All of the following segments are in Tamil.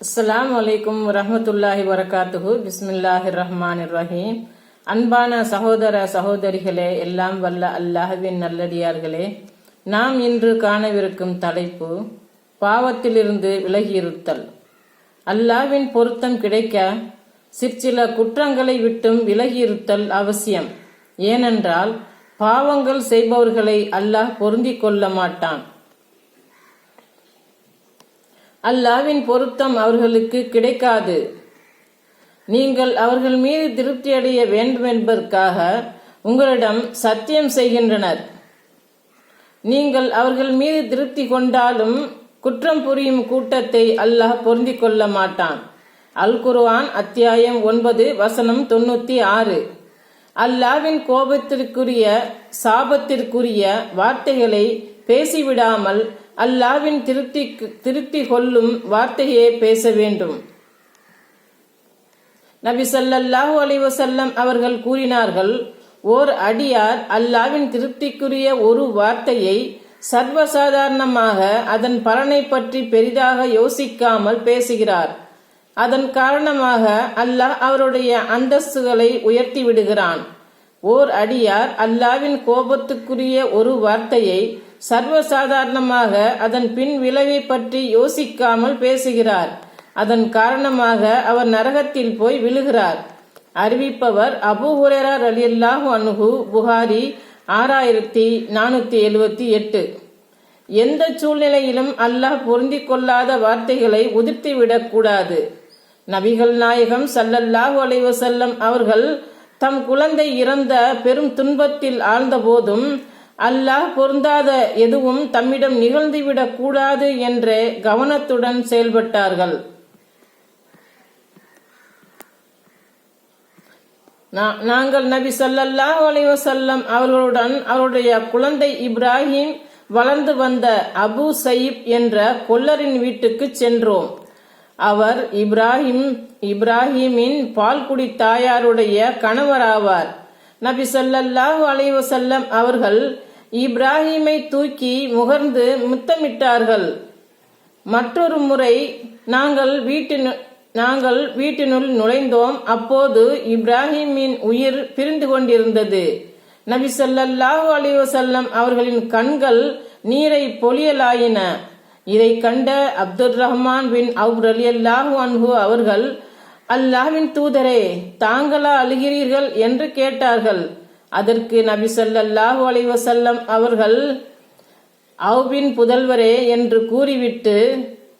அஸ்லாம் வலைக்கும் ரஹமத்துல்லாஹி வரகாத்துஹு. பிஸ்மில்லாஹிர் ரஹ்மானிர் ரஹீம் அன்பான சகோதர சகோதரிகளே எல்லாம் வல்ல அல்லாஹ்வின் நல்லடியார்களே நாம் இன்று காணவிருக்கும் தலைப்பு பாவத்திலிருந்து விலகியிருத்தல். அல்லாஹ்வின் பொருத்தம் கிடைக்க சிற்சில குற்றங்களை விட்டும் விலகியிருத்தல் அவசியம். ஏனென்றால் பாவங்கள் செய்பவர்களை அல்லாஹ் பொருந்திக் கொள்ள மாட்டான். அல்லாவின் பொருத்தம் அவர்களுக்கு கிடைக்காது. நீங்கள் அவர்கள் மீது திருப்தி அடைய வேண்டும் என்பதற்காக உங்களிடம் சத்தியம் செய்கின்றனர். நீங்கள் அவர்கள் மீது திருப்தி கொண்டாலும் குற்றம் புரியும் கூட்டத்தை அல்லாஹ் பொருந்தி கொள்ள மாட்டான். அல் குருவான் அத்தியாயம் ஒன்பது வசனம் தொண்ணூத்தி ஆறு. அல்லாவின் கோபத்திற்குரிய சாபத்திற்குரிய வார்த்தைகளை பேசிவிடாமல் அல்லாவின் திருப்தி திருப்தி கொள்ளும் வார்த்தையே பேச வேண்டும். நபி ஸல்லல்லாஹு அலைவசல்லம் அவர்கள் கூறினார்கள் ஓர் அடியார் அல்லாவின் திருப்திக்குரிய ஒரு வார்த்தையை சர்வசாதாரணமாக அதன் பலனை பற்றி பெரிதாக யோசிக்காமல் பேசுகிறார். அதன் காரணமாக அல்லாஹ் அவருடைய அந்தஸ்துகளை உயர்த்தி விடுகிறான். ஓர் அடியார் அல்லாவின் கோபத்துக்குரிய ஒரு வார்த்தையை சர்வசாதாரணமாக அதன் பின் விளைவை பற்றி யோசிக்காமல் பேசுகிறார். அதன் காரணமாக அவர் நரகத்தில் போய் விழுகிறார். அறிவிப்பவர் அபு ஹுரேரா ரலியல்லாஹு அனுகு புகாரி ஆறாயிரத்தி நானூத்தி எழுபத்தி எட்டு. எந்த சூழ்நிலையிலும் அல்லாஹ் பொருந்திக் கொள்ளாத வார்த்தைகளை உதிர்த்திவிடக் கூடாது. நபிகள் நாயகம் சல்லல்லாஹு அலைவசல்லம் அவர்கள் தம் குழந்தை இறந்த பெரும் துன்பத்தில் ஆழ்ந்த போதும் அல்லாஹ் பொருந்தாத எதுவும் தம்மிடம் நிகழ்ந்துவிடக் கூடாது என்ற கவனத்துடன் செயல்பட்டார்கள். நாங்கள் நபி சல்லல்லாஹ் அலைவசல்லம் அவர்களுடன் அவருடைய குழந்தை இப்ராஹிம் வளர்ந்து வந்த அபு சயீப் என்ற கொல்லரின் வீட்டுக்கு சென்றோம். அவர் இப்ராஹிம் இப்ராஹிமின் பால்குடி தாயாருடைய கணவராவார். நபி சொல்லல்லாஹு அலைவசல்லம் அவர்கள் இப்ராஹிமை தூக்கி முகர்ந்து முத்தமிட்டார்கள். மற்றொரு முறை நாங்கள் வீட்டின் நாங்கள் வீட்டினுள் நுழைந்தோம். அப்போது இப்ராஹிமின் உயிர் பிரிந்து கொண்டிருந்தது. நபி சொல்லல்லாஹு அலைவசல்லம் அவர்களின் கண்கள் நீரை பொழியலாயின. இதை கண்ட அப்துல் ரஹ்மான் பின் அவுர் அலி அல்லாஹு அன்ஹு அவர்கள் அல்லாஹ்வின் தூதரே தாங்களா அழுகிறீர்கள் என்று கேட்டார்கள். அதற்கு நபி சொல்லல்லாஹு அலைவசல்லம் அவர்கள் அவுபின் புதல்வரே என்று கூறிவிட்டு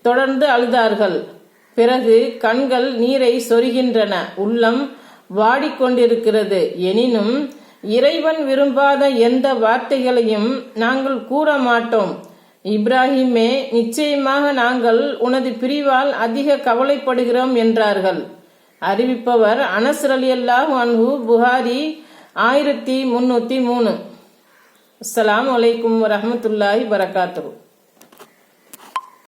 தொடர்ந்து அழுதார்கள். பிறகு கண்கள் நீரை சொருகின்றன உள்ளம் வாடிக்கொண்டிருக்கிறது. எனினும் இறைவன் விரும்பாத எந்த வார்த்தைகளையும் நாங்கள் கூற மாட்டோம். இப்ராஹிமே நிச்சயமாக நாங்கள் உனது பிரிவால் அதிக கவலைப்படுகிறோம் என்றார்கள். அறிவிப்பவர் அனஸ் அலி அல்லாஹ் அன்ஹு புகாரி ஆயிரத்தி முன்னூத்தி மூணு. அஸ்லாம் வலைக்கும் வரமத்துல்லாஹி வரகாத்து